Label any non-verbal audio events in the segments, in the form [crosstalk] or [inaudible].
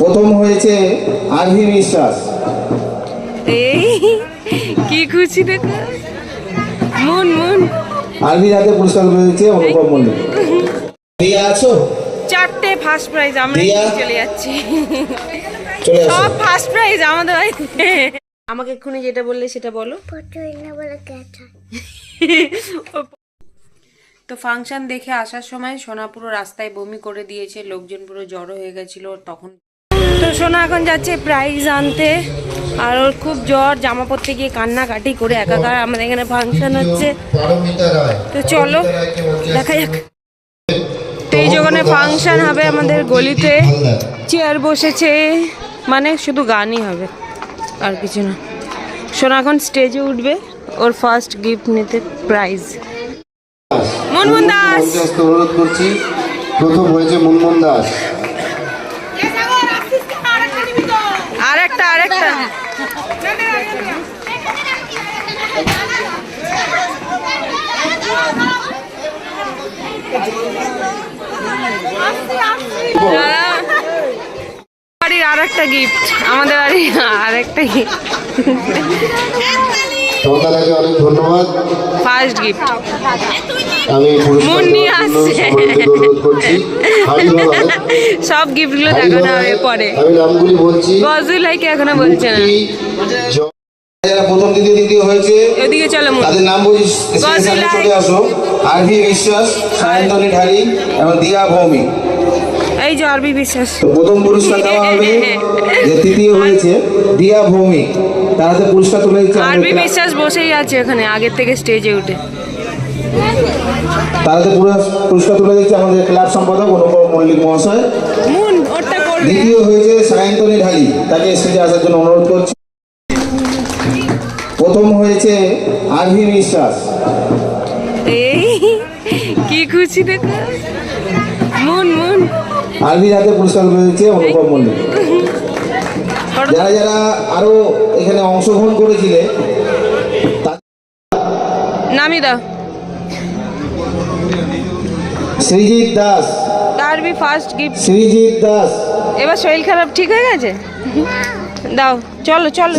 প্রথম হয়েছে আরভি বিশ্বাস। কি খুশি দেখো। মুন মুন। হাতে পুরস্কার রয়েছে অনুপম মল্লিক। দিয়া আছো? চারটে ফার্স্ট প্রাইজ আমরা? চলে যাচ্ছি। সব ফার্স্ট প্রাইজ আমাদের বাড়িতে আমাকে এক্ষুনি যেটা বললে সেটা বলো। তো ফাংশন দেখে আসার সময় সোনা পুরো রাস্তায় বমি করে দিয়েছে লোকজন পুরো জড়ো হয়ে গেছিল তখন সোনা এখন যাচ্ছে প্রাইজ আনতে। আর ওর খুব জ্বর জামা পরতে গিয়ে কান্নাকাটি করে একাকার আমাদের এখানে ফাংশন হচ্ছে। তো চলো, দেখা যাক। এই যখন ফাংশন হবে আমাদের গলিতে। চেয়ার বসেছে মানে শুধু গানই হবে, আর কিছু না। সোনা এখন স্টেজে উঠবে, ওর ফার্স্ট গিফট নিতে প্রাইজ মুনমুন দাস! অনুরোধ করছি, প্রথম হয়েছে মুনমুন দাস আর একটা আর একটা বাড়ির আর একটা গিফট আমাদের বাড়ির আর একটা গিফট তোমাকে অনেক ধন্যবাদ। ফার্স্ট গিফট আমি মুন্নি আসছে। সব গিফটগুলো দেখানো হবে পরে। আমি নামগুলি বলছি। এখনও বলছে না। যারা প্রথম দ্বিতীয় তৃতীয় হয়েছে। এদিকে চলো তাদের নাম বলছি গজুলাই। চলে আসো। আরভি বিশ্বাস সায়ন্তনী ঢালি এবং দিয়া ভৌমিক। এই যে আরবি বিশ্বাস। প্রথম পুরস্কার দেওয়া হবে যে [laughs] তৃতীয় হয়েছে দিয়া ভৌমিক। তার হাতে পুরস্কার তুলে দিচ্ছে আরবি বিশ্বাস বসেই আছে এখানে আগের থেকে স্টেজে উঠে। তার পুরস- পুরস্কার তুলে দিচ্ছে আমাদের ক্লাব সম্পাদক অনুপম মল্লিক মহাশয়। মুন দ্বিতীয় হয়েছে সায়ন্তনী ঢালি। তাকে স্টেজে আসার জন্য অনুরোধ করছি। প্রথম হয়েছে আরভি বিশ্বাস। এই কি খুশি দেখো। Moon moon. আরভির হাতে পুরস্কার দিচ্ছে অনুপম মল্লিক যারা যারা আরও এখানে অংশগ্রহণ করেছিলে নামি দাও শ্রীজিৎ দাস। আরবি ফার্স্ট গিফট শ্রীজিৎ দাস। এবার শরীর খারাপ ঠিক হয়ে গেছে? দাও চলো চলো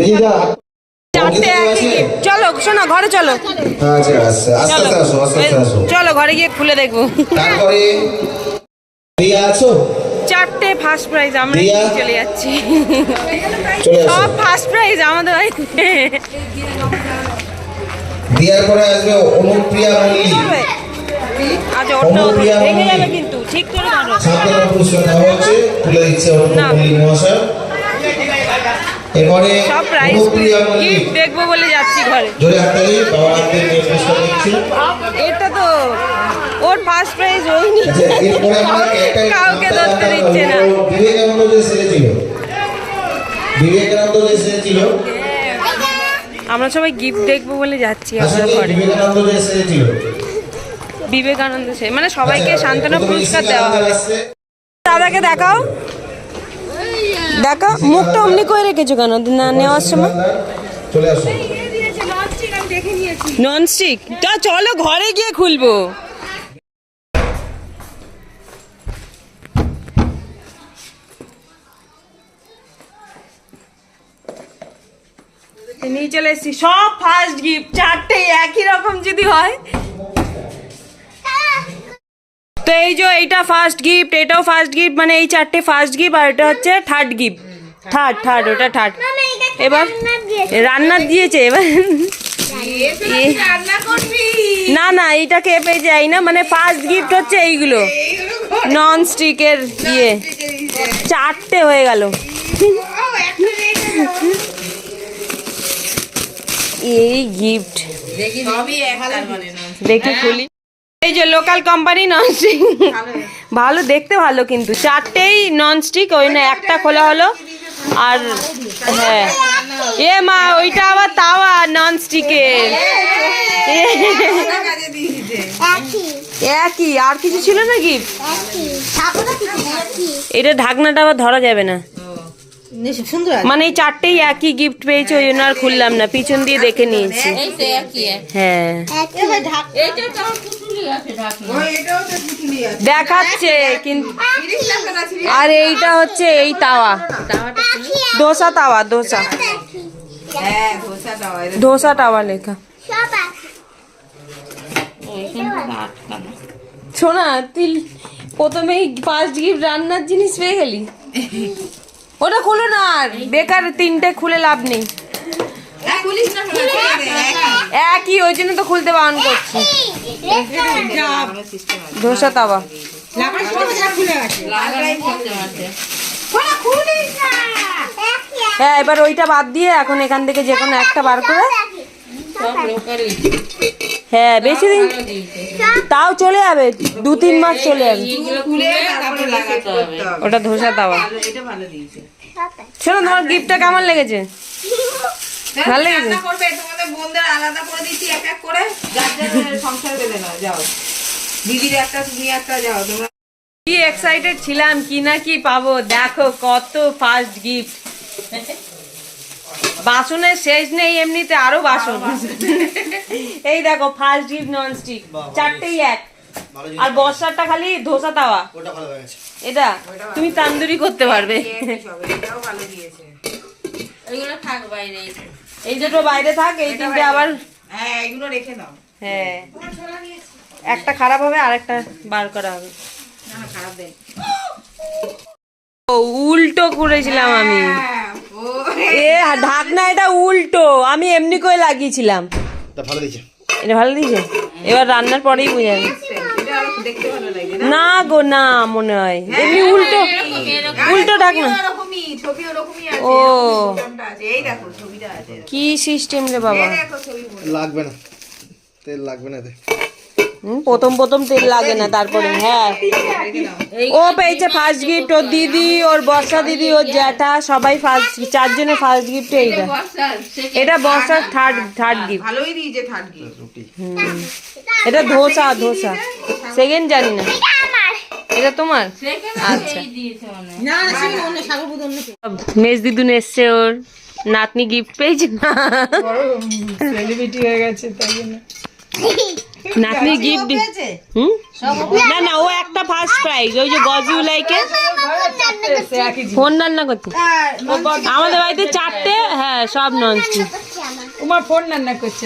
চলো। শোনো ঘরে চলো। আচ্ছা চলো ঘরে গিয়ে খুলে দেখব। তারপরে রিয়া আছো? চারটে ফার্স্ট প্রাইজ আমরা? চলে যাচ্ছি। সব ফার্স্ট প্রাইজ আমাদের বাড়িতে রিয়ার পরে আসবে অনুপ্রিয়া মল্লিক। ওটা ভেঙে যাবে কিন্তু ঠিক করে ধরো। সান্ত্বনা পুরস্কার দেওয়া হচ্ছে তুলে দিচ্ছে অনুপম মল্লিক মহাশয়। এরপরে সব প্রাইজ দেখব বলে যাচ্ছি ঘরে। জোরে হাততালি বাবা হাতে পুরস্কার দিচ্ছে এটা তো ফার্স্ট প্রাইজ ওই নি আচ্ছা আমরা কাউকে ধরতে দিচ্ছে না। বিবেকানন্দ যে সেরেছিল বিবেকানন্দ যে সেরেছিল আমরা সবাই গিফট দেখব বলে যাচ্ছি আমরা আসলে ঘরে বিবেকানন্দ যে সেরেছিল বিবেকানন্দ সে মানে সবাইকে আচ্ছা, সান্ত্বনা পুরস্কার দেওয়া হবে দাদাকে দেখাও। দেখো মুখটা অমনি করে রেখেছো কেন? না নেওয়ার সময়? চলে আসো নন স্টিক তা চলো ঘরে গিয়ে খুলবো। নিয়ে চলে এসছি। সব ফার্স্ট গিফট চারটে একই রকম যদি হয়। তো এই যে এইটা ফার্স্ট গিফট এটাও ফার্স্ট গিফট মানে এই চারটে ফার্স্ট গিফট আর এটা হচ্ছে থার্ড গিফট থার্ড থার্ড ওটা থার্ড এবার রান্নার দিয়েছে এবার এ- না না এইটা কে পেয়ে যাই না মানে ফার্স্ট গিফট হচ্ছে এইগুলো। নন স্টিকের ইয়ে। চারটে হয়ে গেল। এই গিফট দেখি খুলি। এই যে লোকাল কোম্পানি ননস্টিক ভালো দেখতে ভালো কিন্তু। চারটেই ননস্টিক ওই না একটা খোলা হলো। আর হ্যাঁ। এ মা ওইটা আবার তাওয়া ননস্টিকের একই। আর কিছু ছিল না গিফট এটা ঢাকনাটা আবার ধরা যাবে না। মানে এই চারটেই একই গিফট পেয়েছি ওই জন্য আর খুললাম না। পিছন দিয়ে দেখে নিয়েছি। হ্যাঁ। দেখাচ্ছে কিন্তু আর এইটা হচ্ছে এই তাওয়া। দোসা তাওয়া দোসা। হ্যাঁ ধোসা দোসা তাওয়া লেখা। শোনা তুই প্রথমেই ফার্স্ট গিফট রান্নার জিনিস পেয়ে গেলি? [laughs] ওটা খুলো না আর বেকার তিনটে খুলে লাভ নেই দে, একই। ওই জন্য তো খুলতে বারণ করছি তাওয়া system আছে। হ্যাঁ এবার ওইটা বাদ দিয়ে এখন এখান থেকে যে কোনো একটা বার করে। হ্যাঁ বেশি দিন তাও চলে যাবে দু তিন মাস চলে যাবে। ওটা ধোসা তাওয়া ভালো, এটা ভালো দিয়েছে। শোনো তোমার গিফটটা কেমন লেগেছে? ভালো লেগেছে? তোমাদের বোনদের আলাদা করে দিচ্ছি এক এক করে। যার যার সংসার বেঁধে নাও যাও। দিদির একটা তুমি একটা যাও তোমরা। কি এক্সাইটেড ছিলাম কি না কি পাবো? দেখো কত ফার্স্ট গিফট বাসনের শেষ নেই এমনিতে আরও বাসন। এই দেখো ফার্স্ট গিফট নন স্টিক চারটেই এক। আর বর্ষারটা খালি ধোসা তাওয়া। এটা তুমি তান্দুরি করতে পারবে। সব এটাও ভালো দিয়েছে। এগুলো থাক বাইরে। এই দুটো বাইরে থাক এই তিনটে আবার হ্যাঁ এগুলো রেখে দাও। হ্যাঁ। একটা খারাপ হবে আর একটা বার করা হবে। না না খারাপ দেয় উল্টো করেছিলাম আমি। এ ঢাকনা এটা উল্টো আমি এমনি করে লাগিয়েছিলাম। ভালো দিয়েছে। এটা ভালো দিয়েছে? এবার রান্নার পরেই বুঝে না গো না মনে হয়। এমনি উল্টো। উল্টো ঢাকনা। ও। কি সিস্টেম রে বাবা। লাগবে না। তেল লাগবে না প্রথম প্রথম তেল লাগে না তারপরে হ্যাঁ। ও পেয়েছে ফার্স্ট গিফট ওর দিদি ওর বর্ষা দিদি ওর জ্যাঠা সবাই ফার্স্ট চারজনের ফার্স্ট গিফট এইটা এটা বর্ষার থার্ড থার্ড গিফট ভালোই দিয়েছে থার্ড গিফট এটা ধোসা ধোসা। সেকেন্ড জানি না। এটা তোমার? আচ্ছা। মেজ দিদুন এসছে ওর নাতনি গিফট পেয়েছে। না সেলিব্রিটি হয়ে গেছে তাই জন্য। নাতনি গিফট হুম না না ও একটা ফার্স্ট প্রাইজ ওই যে গজুলাইকে। ফোন রান্না করতে আমাদের বাড়িতে চারটে হ্যাঁ সব ননস্টিক উমা ফোন রান্না করছে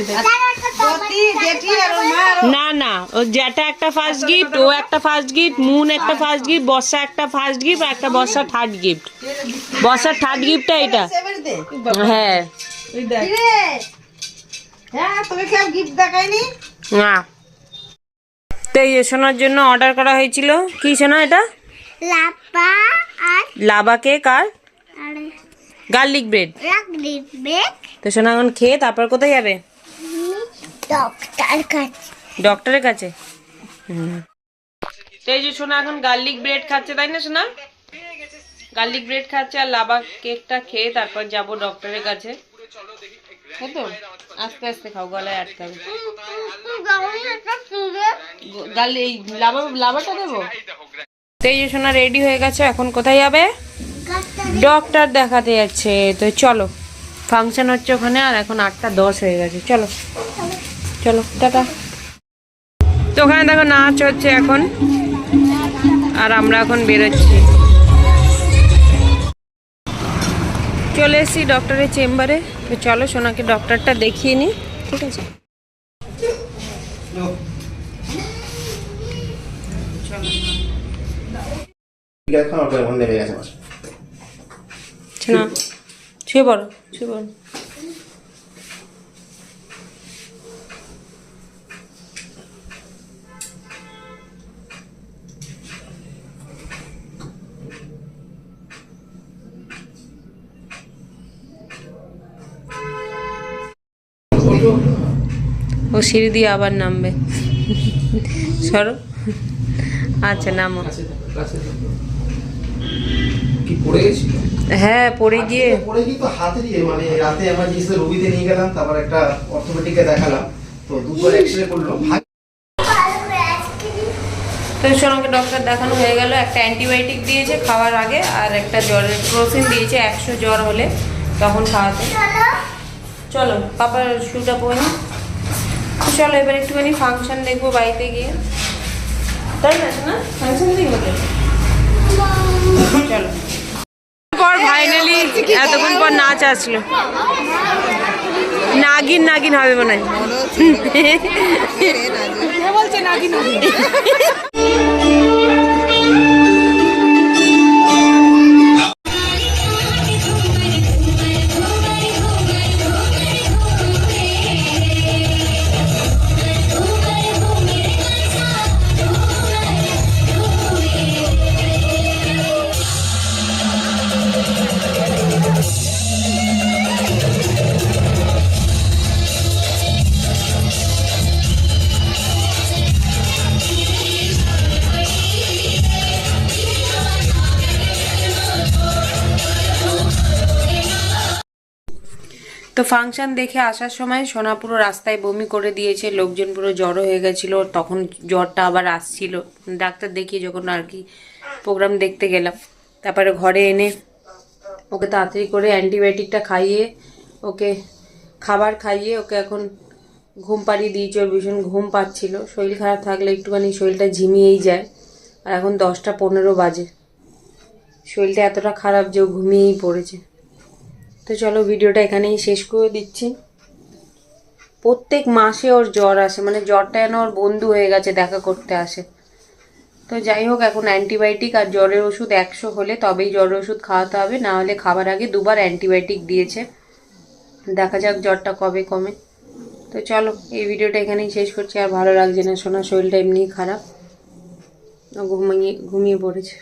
না না ও যেটা একটা ফার্স্ট গিফট ও একটা ফার্স্ট গিফট মুন একটা ফার্স্ট গিফট বর্ষা একটা ফার্স্ট গিফট আর একটা বর্ষা থার্ড গিফট বর্ষার থার্ড গিফটটা এটা হ্যাঁ হ্যাঁ তোকে কেউ গিফট দেখায়নি না। তো এই যে শোনার জন্য অর্ডার করা হয়েছিল। কি শোনা এটা? আর লাভা কেক আর গার্লিক ব্রেড তো সোনা এখন খেয়ে তারপর কোথায় যাবে? ডক্টর কাছে। ডক্টরের কাছে। তো এই যে সোনা এখন গার্লিক ব্রেড খাচ্ছে তাই না সোনা? গার্লিক ব্রেড খাচ্ছে আর লাভা কেকটা খেয়ে তারপর যাব ডক্টরের কাছে। তো আস্তে আস্তে খাও, গলায় আটকাবে এই লাভা লাভাটা দেবো? তো সোনা রেডি হয়ে গেছে, এখন কোথায় যাবে? ডক্টর দেখাতে যাচ্ছে। তো চলো, ফাংশন হচ্ছে ওখানে, আর এখন আটটা দশ হয়ে গেছে। চলো চলো, টাটা। তো ওখানে দেখো নাচ হচ্ছে এখন, আর আমরা এখন বেরোচ্ছি। চলে এসেছি ডক্টরের চেম্বারে। তো চলো সোনাকে ডক্টরটা দেখিয়ে নি। ঠিক আছে? ছুয়ে পড়ো শুয়ে পড়ো। ও সিঁড়ি দিয়ে আবার নামবে। সরো। আচ্ছা নামো। হ্যাঁ পড়ে গিয়ে। পড়ে গিয়ে তো হাতে দিয়ে মানে রাতে এমার্জেন্সি নিয়ে গেলাম তারপর একটা অর্থোপেডিকে দেখালাম। তো দুবার এক্স রে করল তো সোনাকে ডক্টর দেখানো হয়ে গেল। একটা অ্যান্টিবায়োটিক দিয়েছে খাওয়ার আগে আর একটা জ্বরের ক্রোসিন দিয়েছে। একশো জ্বর হলে তখন খাওয়াতে। চলো, পাপার শুটা পরে। চলো, এবার একটুখানি ফাংশন দেখব বাড়িতে গিয়ে। তাই না ফাংশন দেখব চলো। পর ফাইনালি এতক্ষণ পর নাচ আসলো। নাগিন নাগিন হবে মনে হয়। তো ফাংশন দেখে আসার সময় সোনা পুরো রাস্তায় বমি করে দিয়েছে, লোকজন পুরো জড়ো হয়ে গেছিল, তখন জ্বরটা আবার আসছিল। ডাক্তার দেখিয়ে যখন আর কি প্রোগ্রাম দেখতে গেলাম। তারপরে ঘরে এনে ওকে তাড়াতাড়ি করে অ্যান্টিবায়োটিকটা খাইয়ে, ওকে খাবার খাইয়ে ওকে এখন ঘুম পাড়িয়ে দিয়েছে, ওর ভীষণ ঘুম পাচ্ছিল। শরীর খারাপ থাকলে একটুখানি শরীরটা ঝিমিয়েই যায়। আর এখন দশটা পনেরো বাজে। শরীরটা এতটা খারাপ যে ও ঘুমিয়েই পড়েছে। তো চলো ভিডিওটা এখানেই শেষ করে দিচ্ছি। প্রত্যেক মাসে ওর জ্বর আসে মানে জ্বরটা যেন ওর বন্ধু হয়ে গেছে, দেখা করতে আসে। তো যাই হোক, এখন অ্যান্টিবায়োটিক আর জ্বরের ওষুধ একশো হলে তবেই জ্বরের ওষুধ খাওয়াতে হবে, না হলে খাবার আগে দুবার অ্যান্টিবায়োটিক দিয়েছে। দেখা যাক জ্বরটা কবে কমে। তো চলো, এই ভিডিওটা এখানেই শেষ করছি। আর ভালো লাগছে না, সোনা শরীরটা এমনিই খারাপ। ঘুমিয়ে ঘুমিয়ে পড়েছে।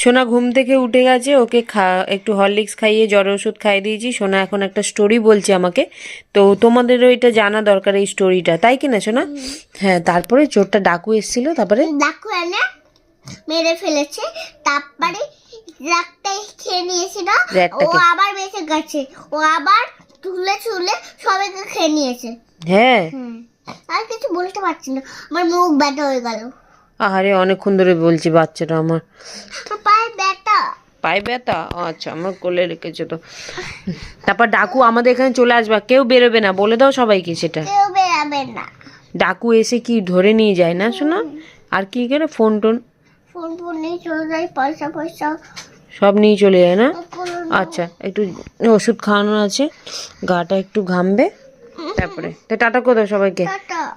সোনা ঘুম থেকে উঠে গেছে ওকে খা একটু হরলিক্স খাইয়ে জ্বর ওষুধ খাইয়ে দিয়েছি। সোনা এখন একটা স্টোরি বলছে আমাকে। তো তোমাদেরও এটা জানা দরকার এই স্টোরিটা তাই কি না সোনা হ্যাঁ তারপরে চোরটা ডাকু এসেছিল তারপরে? ডাকু এনে মেরে ফেলেছে তারপরে রাগটাই খেয়ে নিয়েছিল। ও? আবার বেঁচে গেছে ও আবার তুলে তুলে সবাইকে খেয়ে নিয়েছে। হ্যাঁ। আর কিছু বলতে পারছি না আমার মুখ ব্যথা হয়ে গেল। আহারে অনেকক্ষণ ধরে বলছি বাচ্চাটা আমার। পায়ে ব্যথা। আচ্ছা আমার কোলে রেখেছে তো। তারপর ডাকু আমাদের এখানে চলে আসবা। কেউ বেরোবে না বলে দাও সবাইকে সেটা। কেউ বেরাবে না। ডাকু এসে কি ধরে নিয়ে যায় না শোনা? আর কি করে? Phone tone? ফোন ফোন নিয়ে চলে যায় পয়সা পয়সা। সব নিয়ে চলে যায় না? আচ্ছা একটু ওষুধ খাওয়ানো আছে। গাটা একটু ঘামবে। তারপরে। তো টাটা করে দাও সবাইকে।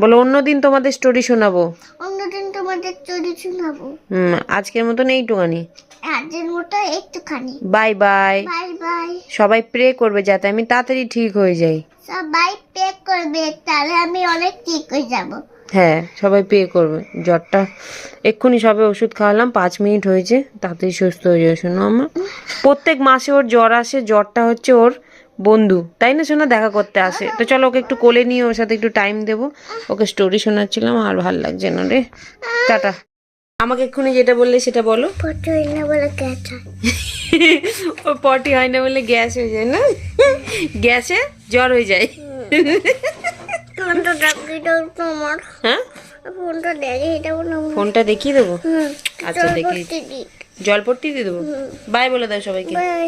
বলো অন্যদিন তোমাদের স্টোরি শোনাবো। অন্যদিন তোমাদের চুরি শোনাবো হুম আজকের মতন এইটুখানি। আজের মতো একটুখানি। Bye bye. Bye bye. সবাই প্রে করবে যাতে আমি তাড়াতাড়ি ঠিক হয়ে যাই। সবাই পে করবে তাহলে আমি অনেক ঠিক হয়ে যাব। হ্যাঁ সবাই পে করবে। জ্বরটা এক্ষুনি সবে ওষুধ খাওয়ালাম পাঁচ মিনিট হয়েছে তাড়াতাড়ি সুস্থ হয়ে যাবে শোনো আমার প্রত্যেক মাসে ওর জ্বর আসে জ্বরটা হচ্ছে ওর বন্ধু তাই না শোনা দেখা করতে আসে। তো চলো ওকে একটু কোলে নিয়ে ওর সাথে একটু টাইম দেবো। ওকে স্টোরি শোনাচ্ছিলাম আর ভালো লাগছে না রে। টাটা। আমাকে এক্ষুনি যেটা বললে সেটা বলো। ফটো এনে বলে গেছে [laughs] ও পটি হয় না বলে গ্যাস হয়ে যায় না? গ্যাসে জ্বর হয়ে যায়। হ্যাঁ? ফোনটা দেখে ফোনটা দেখিয়ে দেবো? আচ্ছা দেখিয়ে দিদি জল পট্টি দিয়ে দেবো? বাই বলে দাও সবাইকে। বাই